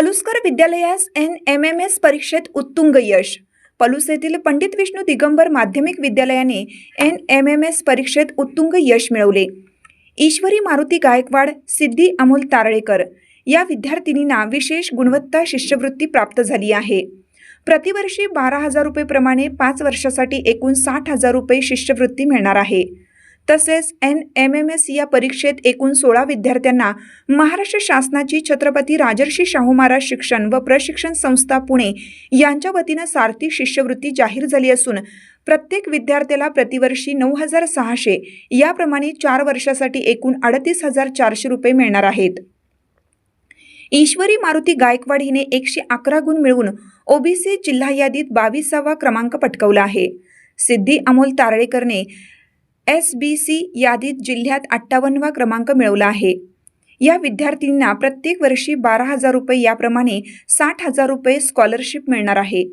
पलुसकर विद्यालयास N M M S परीक्षेत उत्तुंग यश. पलूस येथील पंडित विष्णू दिगंबर माध्यमिक विद्यालयाने एन एम एम एस परीक्षेत उत्तुंग यश मिळवले. ईश्वरी मारुती गायकवाड सिद्धी अमोल तारळेकर या विद्यार्थिनींना विशेष गुणवत्ता शिष्यवृत्ती प्राप्त झाली आहे. प्रतिवर्षी बारा हजार रुपये प्रमाणे पाच वर्षासाठी एकूण साठ हजार रुपये शिष्यवृत्ती मिळणार आहे. तसेच एन एम एम एस या परीक्षेत एकूण सोळा विद्यार्थ्यांना महाराष्ट्र शासनाची छत्रपती राजर्षी शाहू महाराज शिक्षण व प्रशिक्षण संस्था पुणे यांच्या वतीनं सारथी शिष्यवृत्ती जाहीर झाली असून प्रत्येक विद्यार्थ्याला प्रतिवर्षी नऊ हजार सहाशे याप्रमाणे चार वर्षासाठी एकूण अडतीस हजार चारशे रुपये मिळणार आहेत. ईश्वरी मारुती गायकवाड हिने एकशे अकरा गुण मिळवून ओबीसी जिल्हा यादीत बावीसावा क्रमांक पटकवला आहे. सिद्धी अमोल तारळेकरने एस बी सी यादीत जिल्ह्यात अठ्ठावन्नवा क्रमांक मिळवला आहे. या विद्यार्थ्यांना प्रत्येक वर्षी बारा हजार रुपये याप्रमाणे साठ हजार रुपये स्कॉलरशिप मिळणार आहे.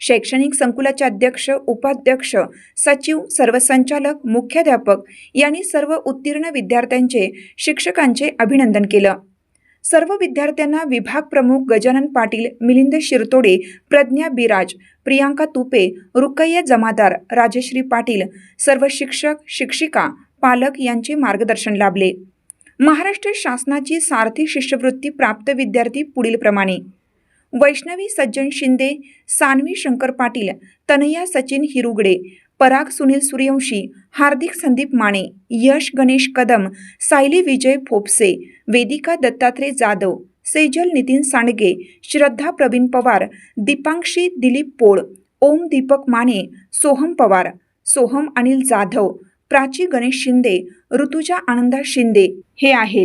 शैक्षणिक संकुलाचे अध्यक्ष उपाध्यक्ष सचिव सर्वसंचालक मुख्याध्यापक यांनी सर्व उत्तीर्ण विद्यार्थ्यांचे शिक्षकांचे अभिनंदन केलं. सर्व विद्यार्थ्यांना विभाग प्रमुख गजानन पाटील मिलिंद शिरतोडे प्रज्ञा बिराज प्रियांका तुपे रुकय्या जमादार राजश्री पाटील सर्व शिक्षक शिक्षिका पालक यांचे मार्गदर्शन लाभले. महाराष्ट्र शासनाची सारथी शिष्यवृत्ती प्राप्त विद्यार्थी पुढीलप्रमाणे वैष्णवी सज्जन शिंदे सानवी शंकर पाटील तनया सचिन हिरुगडे पराग सुनील सूर्यवंशी हार्दिक संदीप माने यश गणेश कदम सायली विजय फोपसे वेदिका दत्तात्रय जाधव सेजल नितीन सांडगे श्रद्धा प्रवीण पवार दीपांक्षी दिलीप पोळ ओम दीपक माने सोहम पवार सोहम अनिल जाधव प्राची गणेश शिंदे ऋतुजा आनंदा शिंदे हे आहेत.